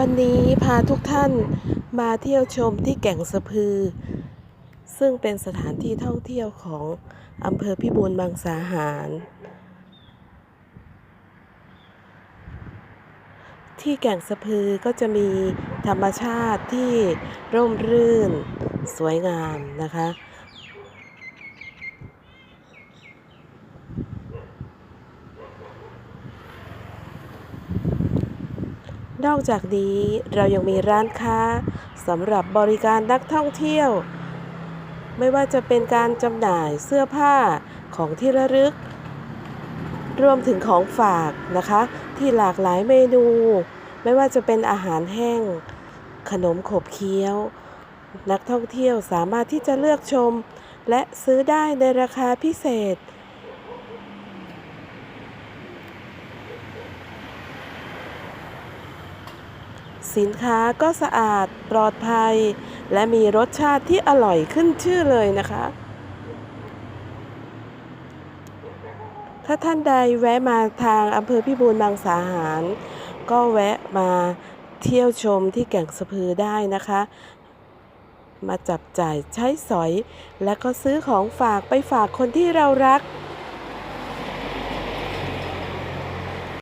วันนี้พาทุกท่านมาเที่ยวชมที่แก่งสะพือ ซึ่งเป็นสถานที่ท่องเที่ยวของอำเภอพิบูลมังสาหาร ที่แก่งสะพือก็จะมีธรรมชาติที่ร่มรื่น สวยงามนะคะ นอกจากนี้เรายังมีร้านค้าสำหรับบริการนักท่องเที่ยว ไม่ว่าจะเป็นการจำหน่ายเสื้อผ้าของที่ระลึก รวมถึงของฝากนะคะ ที่หลากหลายเมนู ไม่ว่าจะเป็นอาหารแห้ง ขนมขบเคี้ยว นักท่องเที่ยวสามารถที่จะเลือกชม และซื้อได้ในราคาพิเศษ สินค้าก็สะอาดปลอดภัย และมีรสชาติที่อร่อยขึ้นชื่อเลยนะคะ ถ้าท่านใดแวะมาทางอำเภอพิบูลมังสาหาร ก็แวะมาเที่ยวชมที่แก่งสะพือได้นะคะ มาจับจ่ายใช้สอย และก็ซื้อของฝากไปฝากคนที่เรารัก